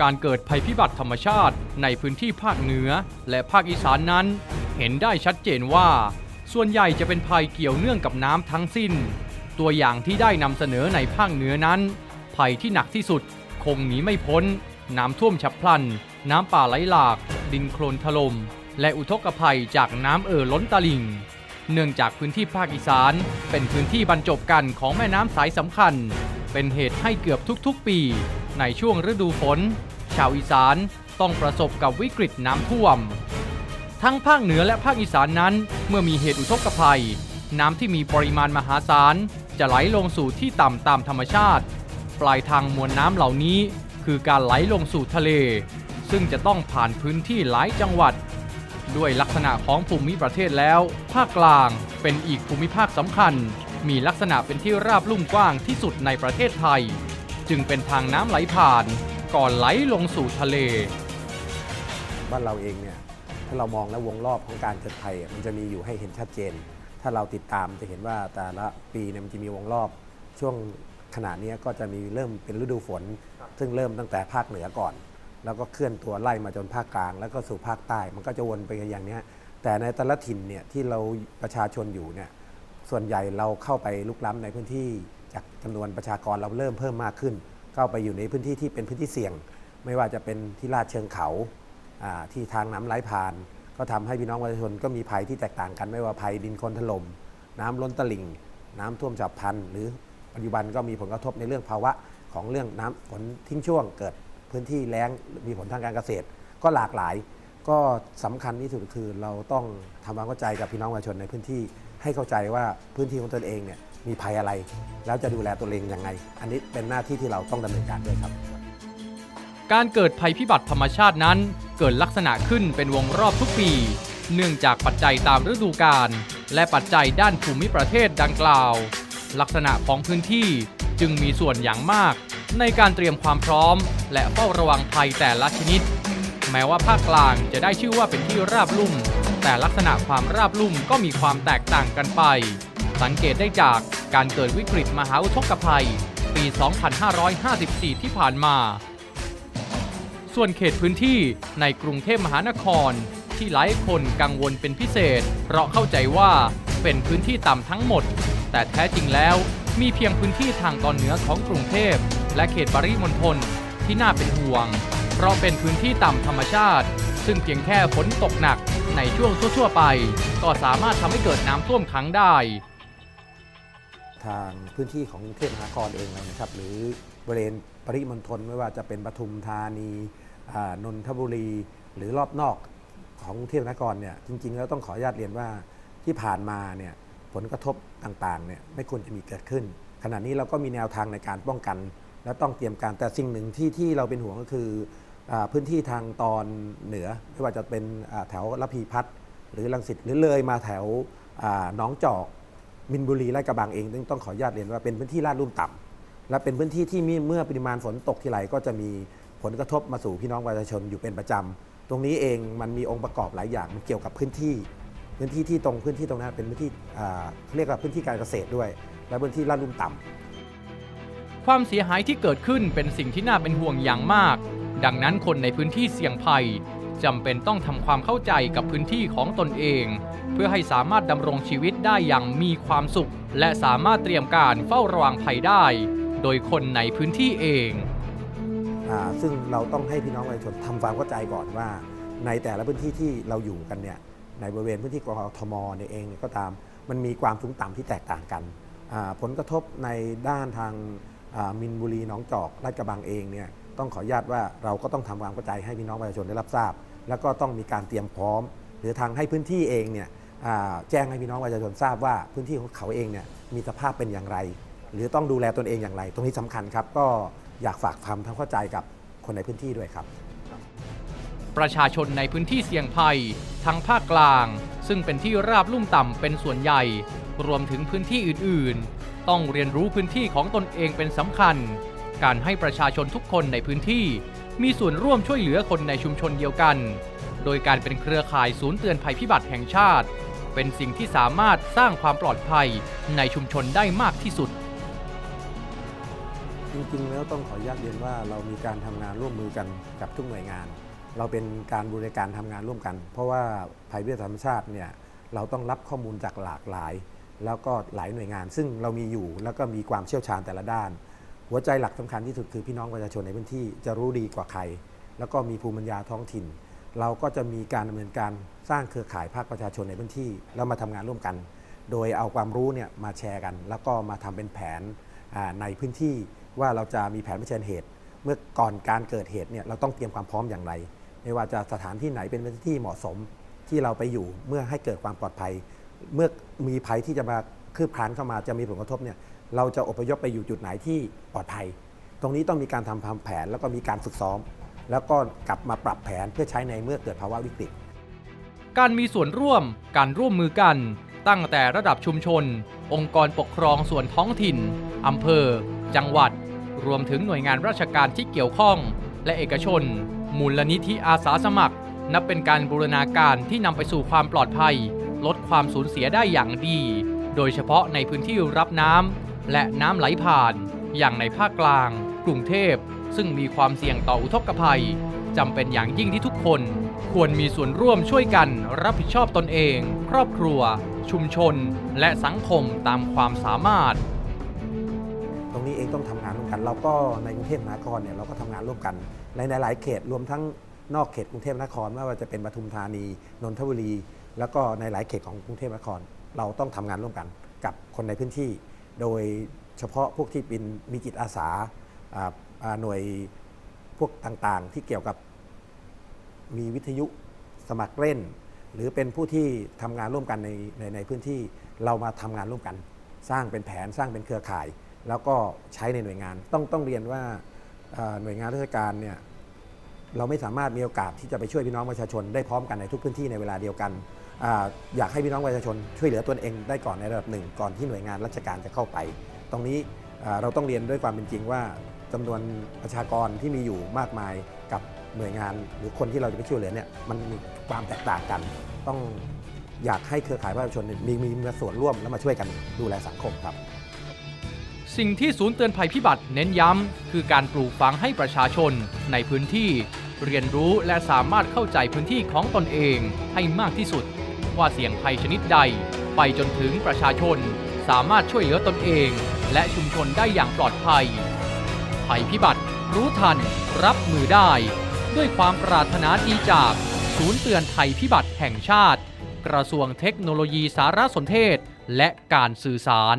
การเกิดภัยพิบัติธรรมชาติในพื้นที่ภาคเหนือ และภาคอีสานนั้น เห็นได้ชัดเจนว่า ส่วนใหญ่จะเป็นภัยเกี่ยวเนื่องกับน้ำทั้งสิ้น ตัวอย่างที่ได้นำเสนอในภาคเหนือนั้น ภัยที่หนักที่สุด คงหนีไม่พ้น น้ำท่วมฉับพลัน น้ำป่าไหลหลาก ดินโคลนถล่มและอุทกภัยจากน้ำเอ่อล้นตลิ่ง เนื่องจากพื้นที่ภาคอีสาน เป็นพื้นที่บรรจบกันของแม่น้ำสายสำคัญ เป็นเหตุให้เกือบทุกๆปี ในช่วงฤดูฝน ชาวอีสานต้องประสบกับวิกฤตน้ำท่วม ทั้งภาคเหนือและภาคอีสานนั้น เมื่อมีเหตุอุทกภัย น้ำที่มีปริมาณมหาศาลจะไหลลงสู่ที่ต่ำตามธรรมชาติ ปลายทางมวลน้ำเหล่านี้ คือการไหลลงสู่ทะเล ซึ่งจะต้องผ่านพื้นที่หลายจังหวัด ด้วยลักษณะของภูมิประเทศแล้ว ภาคกลางเป็นอีกภูมิภาคสำคัญ มีลักษณะเป็นที่ราบลุ่มกว้างที่สุดในประเทศไทย จึงเป็นทางน้ำไหลผ่านก่อนไหลลงสู่ทะเล บ้านเราเองเนี่ยถ้าเรามองแล้ววงรอบของการเกิดภัยมันจะมีอยู่ให้เห็นชัดเจน ถ้าเราติดตามจะเห็นว่าแต่ละปีเนี่ยมันจะมีวงรอบ ช่วงขณะนี้ก็จะมีเริ่มเป็นฤดูฝน ซึ่งเริ่มตั้งแต่ภาคเหนือก่อน แล้วก็เคลื่อนตัวไล่มาจนภาคกลาง แล้วก็สู่ภาคใต้มันก็จะวนไปอย่างนี้แต่ในแต่ละถิ่นเนี่ยที่เราประชาชนอยู่เนี่ยส่วนใหญ่เราเข้าไปลุกล้ำในพื้นที่จากจำนวนประชากรเราเริ่มเพิ่มมากขึ้น เข้าไปอยู่ในพื้นที่ที่เป็นพื้นที่เสี่ยง ไม่ว่าจะเป็นที่ลาดเชิงเขาที่ทางน้ำไหลผ่าน ก็ทำให้พี่น้องประชาชนก็มีภัยที่แตกต่างกันไม่ว่าภัยดินคนถล่มน้ำล้นตลิ่ง น้ำท่วมฉับพลัน หรือปัจจุบันก็มีผลกระทบในเรื่องภาวะของเรื่องน้ำฝนทิ้งช่วง เกิดพื้นที่แล้งมีผลทางการเกษตร ก็หลากหลาย ก็สำคัญที่สุดคือเราต้องทำความเข้าใจกับพี่น้องประชาชนในพื้นที่ให้เข้าใจว่าพื้นที่ของตนเองเนี่ย มีภัยอะไร แล้วจะดูแลตัวเองยังไง อันนี้เป็นหน้าที่ที่เราต้องดำเนินการด้วยครับ การเกิดภัยพิบัติธรรมชาตินั้น เกิดลักษณะขึ้นเป็นวงรอบทุกปี เนื่องจากปัจจัยตามฤดูกาลและปัจจัยด้านภูมิประเทศดังกล่าว ลักษณะของพื้นที่จึงมีส่วนอย่างมาก ในการเตรียมความพร้อม และเฝ้าระวังภัยแต่ละชนิด แม้ว่าภาคกลางจะได้ชื่อว่าเป็นที่ราบลุ่ม แต่ลักษณะความราบลุ่มก็มีความแตกต่างกันไป สังเกตได้จาก การเกิดวิกฤตมหาอุทกภัย ปี 2554 ที่ผ่านมา ส่วนเขตพื้นที่ในกรุงเทพมหานคร ที่หลายคนกังวลเป็นพิเศษ เพราะเข้าใจว่าเป็นพื้นที่ต่ำทั้งหมด แต่แท้จริงแล้วมีเพียงพื้นที่ทางตอนเหนือของกรุงเทพ และเขตปริมณฑลที่น่าเป็นห่วง เพราะเป็นพื้นที่ต่ำธรรมชาติ ซึ่งเพียงแค่ฝนตกหนักในช่วงทั่วๆไป ก็สามารถทำให้เกิดน้ำท่วมขังได้ ทางพื้นที่ของกรุงเทพมหานครเองนะครับ หรือบริเวณปริมณฑลไม่ว่าจะเป็นปทุมธานีนนทบุรี หรือรอบนอกของกรุงเทพมหานครเนี่ยจริง ๆ แล้วต้องขออนุญาตเรียนว่าที่ผ่านมาเนี่ยผลกระทบต่างๆเนี่ยไม่ควรจะมีเกิดขึ้น ขณะนี้เราก็มีแนวทางในการป้องกัน และต้องเตรียมการแต่สิ่งหนึ่งที่ที่เราเป็นห่วงก็คืออพื้นที่ทางตอนเหนือ ไม่ว่าจะเป็นแถวระพีพัฒน์หรือลังสิตหรือเลยมาแถวอ่าหนองจอก มินบุรีและกระบังเองต้องขออนุญาตเรียนว่าเป็นพื้นที่ลาดลุ่มต่ำและเป็นพื้นที่ที่มีเมื่อปริมาณฝนตกทีไรก็จะมีผลกระทบมาสู่พี่น้องประชาชนอยู่เป็นประจำตรงนี้เองมันมีองค์ประกอบหลายอย่างมันเกี่ยวกับพื้นที่ พื้นที่ที่ตรงพื้นที่ตรงนั้นเป็นพื้นที่เรียกว่าพื้นที่การเกษตรด้วย และพื้นที่ลาดลุ่มต่ำความเสียหายที่เกิดขึ้นเป็นสิ่งที่น่าเป็นห่วงอย่างมาก ดังนั้นคนในพื้นที่เสี่ยงภัย จำเป็นต้องทำความเข้าใจกับพื้นที่ของตนเอง เพื่อให้สามารถดำรงชีวิตได้อย่างมีความสุข และสามารถเตรียมการเฝ้าระวังภัยได้ โดยคนในพื้นที่เองอซึ่งเราต้องให้พี่น้องประชาชนทำความเข้าใจก่อนว่า ในแต่ละพื้นที่ที่เราอยู่กันเนี่ยในบริเวณพื้นที่กรทมเนี่ยเองก็ตาม มันมีความสูงต่ำที่แตกต่างกัน ผลกระทบในด้านทางมินบุรีหนองจอกลาดกระบังเองเนี่ยต้องขออนุญาตว่าเราก็ต้องทำความเข้าใจให้พี่น้องประชาชนได้รับทราบ แล้วก็ต้องมีการเตรียมพร้อม หรือทางให้พื้นที่เองเนี่ยแจ้งให้พี่น้องประชาชนทราบว่าพื้นที่ของเขาเองเนี่ยมีสภาพเป็นอย่างไร หรือต้องดูแลตนเองอย่างไร ตรงนี้สำคัญครับ ก็อยากฝากความทำเข้าใจกับคนในพื้นที่ด้วยครับ ประชาชนในพื้นที่เสี่ยงภัยทั้งภาคกลาง ซึ่งเป็นที่ราบลุ่มต่ำเป็นส่วนใหญ่ รวมถึงพื้นที่อื่น ๆ ต้องเรียนรู้พื้นที่ของตนเองเป็นสำคัญ การให้ประชาชนทุกคนในพื้นที่ มีส่วนร่วมช่วยเหลือคนในชุมชนเดียวกัน โดยการเป็นเครือข่ายศูนย์เตือนภัยพิบัติแห่งชาติ เป็นสิ่งที่สามารถสร้างความปลอดภัยในชุมชนได้มากที่สุด จริงๆแล้วต้องขออนุญาตเรียนว่าเรามีการทำงานร่วมมือกันกับทุกหน่วยงาน เราเป็นการบริการทำงานร่วมกัน เพราะว่าภัยพิบัติธรรมชาติเนี่ยเราต้องรับข้อมูลจากหลากหลาย แล้วก็หลายหน่วยงาน ซึ่งเรามีอยู่แล้วก็มีความเชี่ยวชาญแต่ละด้าน หัวใจหลักสำคัญที่สุดคือพี่น้องประชาชนในพื้นที่จะรู้ดีกว่าใคร แล้วก็มีภูมิปัญญาท้องถิ่น เราก็จะมีการดำเนินการสร้างเครือข่ายภาคประชาชนในพื้นที่ แล้วมาทำงานร่วมกัน โดยเอาความรู้เนี่ยมาแชร์กัน แล้วก็มาทำเป็นแผนในพื้นที่ว่าเราจะมีแผนเผชิญเหตุ เมื่อก่อนการเกิดเหตุเนี่ยเราต้องเตรียมความพร้อมอย่างไร ไม่ว่าจะสถานที่ไหนเป็นพื้นที่เหมาะสมที่เราไปอยู่เมื่อให้เกิดความปลอดภัย เมื่อมีภัยที่จะมา คืบคลานเข้ามาจะมีผลกระทบเนี่ยเราจะอพยพไปอยู่จุดไหนที่ปลอดภัย ตรงนี้ต้องมีการทำแผน แล้วก็มีการฝึกซ้อม แล้วก็กลับมาปรับแผนเพื่อใช้ในเมื่อเกิดภาวะวิกฤต การมีส่วนร่วม การร่วมมือกัน ตั้งแต่ระดับชุมชน องค์กรปกครองส่วนท้องถิ่นอำเภอ จังหวัด รวมถึงหน่วยงานราชการที่เกี่ยวข้อง และเอกชน มูลนิธิอาสาสมัคร นับเป็นการบูรณาการที่นำไปสู่ความปลอดภัย ลดความสูญเสียได้อย่างดี โดยเฉพาะในพื้นที่รับน้ำและน้ำไหลผ่าน อย่างในภาคกลาง กรุงเทพ ซึ่งมีความเสี่ยงต่ออุทกภัยจำเป็นอย่างยิ่งที่ทุกคน ควรมีส่วนร่วมช่วยกันรับผิดชอบตนเอง ครอบครัว ชุมชน และสังคมตามความสามารถ ตรงนี้เองต้องทำงานร่วมกัน เราก็ในกรุงเทพมหานครเนี่ยเราก็ทำงานร่วมกัน ในหลายๆเขตรวมทั้งนอกเขตกรุงเทพมหานครไม่ว่าจะเป็นปทุมธานีนนทบุรี แล้วก็ในหลายเขตของกรุงเทพมหานคร เราต้องทำงานร่วมกันกับคนในพื้นที่ โดยเฉพาะพวกที่เป็นมีจิตอาสาหน่วยพวกต่างๆ ที่เกี่ยวกับมีวิทยุสมัครเล่น หรือเป็นผู้ที่ทำงานร่วมกันในในในพื้นที่เรามาทำงานร่วมกัน สร้างเป็นแผนสร้างเป็นเครือข่าย แล้วก็ใช้ในหน่วยงานต้องต้องเรียนว่าหน่วยงานราชการเนี่ยเราไม่สามารถมีโอกาสที่จะไปช่วยพี่น้องประชาชนได้พร้อมกันในทุกพื้นที่ในเวลาเดียวกัน อยากให้พี่น้องประชาชนช่วยเหลือตนเองได้ก่อนในระดับหนึ่งก่อนที่หน่วยงานราชการจะเข้าไป ตรงนี้เราต้องเรียนด้วยความเป็นจริงว่าจำนวนประชากรที่มีอยู่มากมายกับหน่วยงานหรือคนที่เราจะไปช่วยเหลือเนี่ยมันมีความแตกต่างกัน ต้องอยากให้เครือข่ายประชาชนมีมีมีส่วนร่วมแล้วมาช่วยกันดูแลสังคมครับ สิ่งที่ศูนย์เตือนภัยพิบัติเน้นย้ำคือการปลูกฝังให้ประชาชนในพื้นที่ เรียนรู้และสามารถเข้าใจพื้นที่ของตนเองให้มากที่สุด ว่าเสี่ยงภัยชนิดใด ไปจนถึงประชาชนสามารถช่วยเหลือตนเอง และชุมชนได้อย่างปลอดภัย ภัยพิบัติ รู้ทัน รับมือได้ ด้วยความปรารถนาดีจาก ศูนย์เตือนภัยพิบัติแห่งชาติ กระทรวงเทคโนโลยีสารสนเทศ และการสื่อสาร